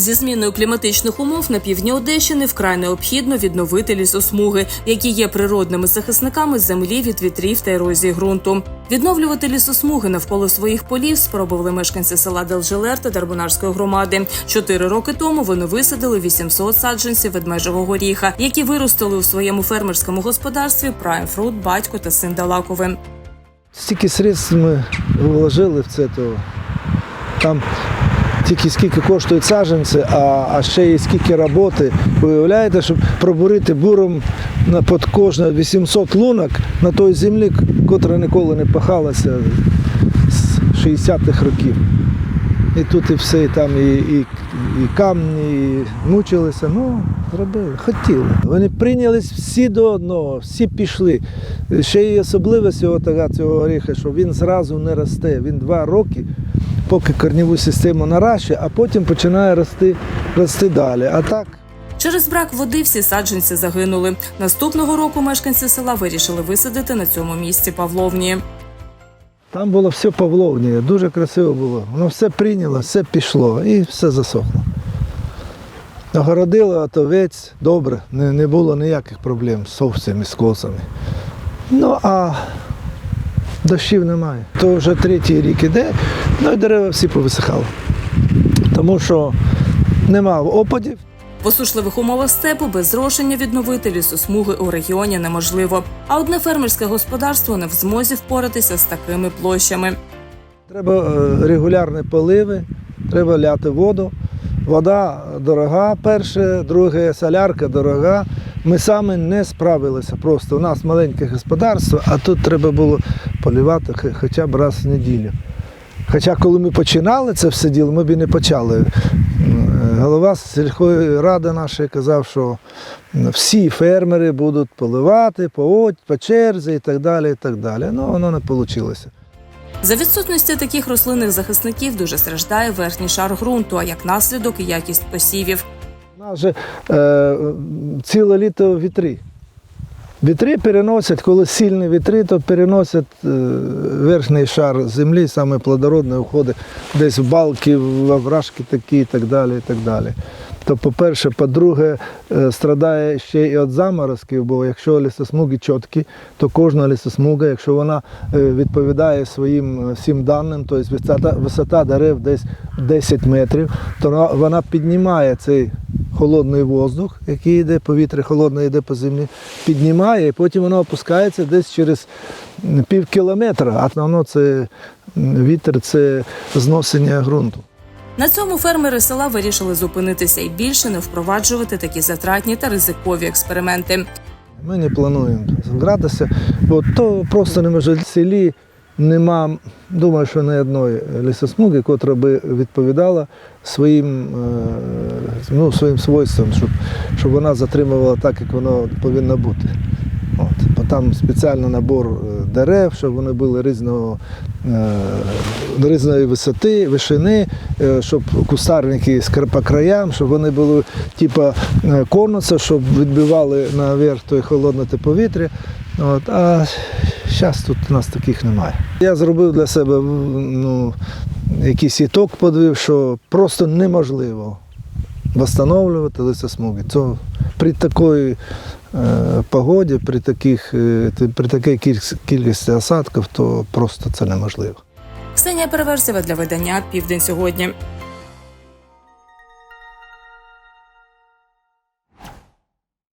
Зі зміною кліматичних умов на півдні Одещини вкрай необхідно відновити лісосмуги, які є природними захисниками землі від вітрів та ерозії ґрунту. Відновлювати лісосмуги навколо своїх полів спробували мешканці села Делжелер та Дарбунарської громади. Чотири роки тому вони висадили 800 саджанців ведмежого горіха, які виростили у своєму фермерському господарстві Fruit, батько та син Далакови. Стільки средств ми вложили в це, то там тільки скільки коштують саджанці, а, а ще й скільки роботи. Уявляєте, щоб пробурити буром на під кожне 800 лунок на той землі, котра ніколи не пахалася з 60-х років. І тут і все, і там і, і, і камні, і мучилися. Ну, зробили, хотіли. Вони прийнялись всі до одного, всі пішли. Ще й особливість цього, тага, цього горіха, що він зразу не росте. Він два роки, поки корніву систему наращує, а потім починає рости, рости далі. А так. Через брак води всі саджанці загинули. Наступного року мешканці села вирішили висадити на цьому місці Павловні. Там було все павловні, дуже красиво було. Воно все прийняло, все пішло і все засохло. Огородили отовець, добре, не, не було ніяких проблем з овцями, з косами. Ну а дощів немає. То вже третій рік іде, ну і дерева всі повисихали. Тому що нема опадів, В осушливих умовах степу без зрошення відновити лісосмуги у регіоні неможливо. А одне фермерське господарство не в змозі впоратися з такими площами. Треба е, регулярні поливи, треба ляти воду. Вода дорога, перше, друге, солярка дорога. Ми самі не справилися. Просто у нас маленьке господарство, а тут треба було полівати хоча б раз в неділю. Хоча коли ми починали це все діло, ми б і не почали. Е, Голова сільської ради нашої казав, що всі фермери будуть поливати по, по черзі і так далі. і так далі. Ну, воно не вийшло. За відсутності таких рослинних захисників дуже страждає верхній шар ґрунту, а як наслідок і якість посівів. У нас же е, ціле літо вітри. Вітри переносять, коли сильні вітри, то переносять е, верхній шар землі, саме плодородне уходить десь в балки, в овражки такі і так далі. І так далі. То, по-перше, по-друге, е, страдає ще і від заморозків, бо якщо лісосмуги чіткі, то кожна лісосмуга, якщо вона е, відповідає своїм е, всім даним, тобто висота, висота дерев десь 10 метрів, то вона- піднімає цей холодний воздух, який йде, повітря холодне йде по землі, піднімає, і потім воно опускається десь через пів кілометра, а воно це вітер, це зносення ґрунту. На цьому фермери села вирішили зупинитися і більше не впроваджувати такі затратні та ризикові експерименти. Ми не плануємо гратися, бо то просто не може в селі. Нема, думаю, що ні одної лісосмуги, котра би відповідала своїм, е, ну, своїм свойствам, щоб, щоб вона затримувала так, як воно повинно бути. От. Там спеціальний набор е, дерев, щоб вони були різного, е, різної висоти, вишини, е, щоб кустарники по краям, щоб вони були типу конуса, щоб відбивали наверх той холодне те повітря. От. А зараз тут у нас таких немає. Я зробив для себе ну, якийсь іток подвів, що просто неможливо встановлювати лисосмуги. Це при такій е, погоді, при, таких, е, при такій кількості осадків, то просто це неможливо. Ксенія Переверзева для видання Південь сьогодні.